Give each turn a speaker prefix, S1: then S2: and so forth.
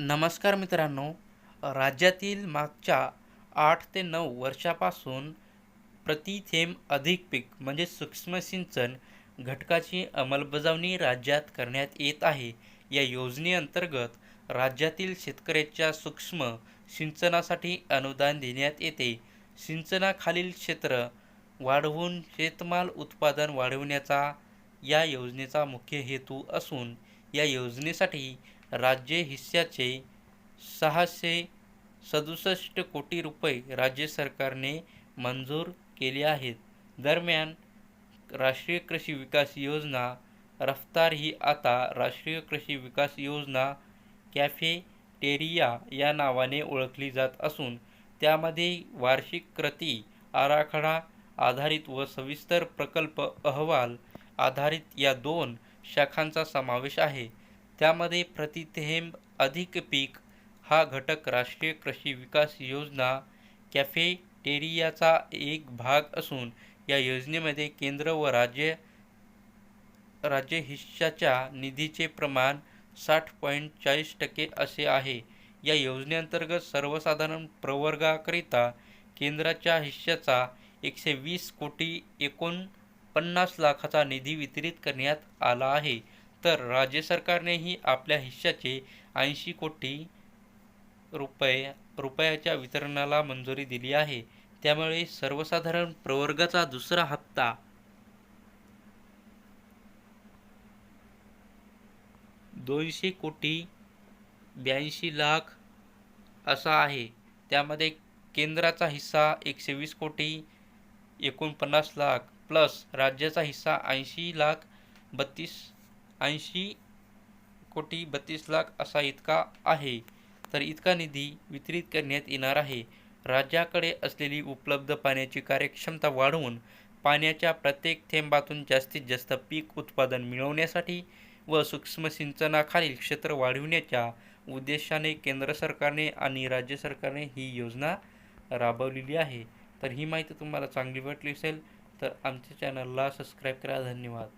S1: नमस्कार मित्रांनो राज्यातील मागच्या आठ ते नऊ वर्षापासून प्रति थेंब अधिक पीक म्हणजे सूक्ष्म सिंचन घटकाची अंमलबजावणी राज्यात करण्यात येत आहे. या योजनेअंतर्गत राज्यातील शेतकऱ्याच्या सूक्ष्म सिंचनासाठी अनुदान देण्यात येते. सिंचनाखालील क्षेत्र वाढवून शेतमाल उत्पादन वाढविण्याचा या योजनेचा मुख्य हेतू असून या योजनेसाठी राज्य हिस्स्याचे सहाशे सदुसष्ट कोटी रुपये राज्य सरकारने मंजूर केले आहेत. दरम्यान राष्ट्रीय कृषी विकास योजना रफ्तार ही आता राष्ट्रीय कृषी विकास योजना कॅफेटेरिया या नावाने ओळखली जात असून त्यामध्ये वार्षिक कृती आराखडा आधारित व सविस्तर प्रकल्प अहवाल आधारित या दोन शाखांचा समावेश आहे. त्यामध्ये प्रतिथेंब अधिक पीक हा घटक राष्ट्रीय कृषी विकास योजना कॅफेटेरियाचा एक भाग असून या योजनेमध्ये केंद्र व राज्य राज्य हिश्शाच्या निधीचे प्रमाण साठ पॉईंट चाळीस टक्के असे आहे. या योजनेअंतर्गत सर्वसाधारण प्रवर्गाकरिता केंद्राच्या हिश्श्याचा एकशे वीस कोटी एकोणपन्नास लाखाचा निधी वितरित करण्यात आला आहे. तर राज्य सरकारनेही आपल्या हिश्श्याचे ऐंशी कोटी रुपये रुपयाच्या वितरणाला मंजुरी दिली आहे. त्यामुळे सर्वसाधारण प्रवर्गाचा दुसरा हप्ता दोनशे कोटी ब्याऐंशी लाख असा आहे. त्यामध्ये केंद्राचा हिस्सा एकशे वीस कोटी एकोणपन्नास लाख प्लस राज्याचा हिस्सा ऐंशी लाख बत्तीस ऐंशी कोटी बत्तीस लाख असा इतका आहे तर इतका निधी वितरित करण्यात येणार आहे. राज्याकडे असलेली उपलब्ध पाण्याची कार्यक्षमता वाढवून पाण्याच्या प्रत्येक थेंबातून जास्तीत जास्त पीक उत्पादन मिळवण्यासाठी व सूक्ष्म सिंचनाखालील क्षेत्र वाढविण्याच्या उद्देशाने केंद्र सरकारने आणि राज्य सरकारने ही योजना राबवलेली आहे. तर ही माहिती तुम्हाला चांगली वाटली असेल तर आमच्या चॅनलला सबस्क्राईब करा. धन्यवाद.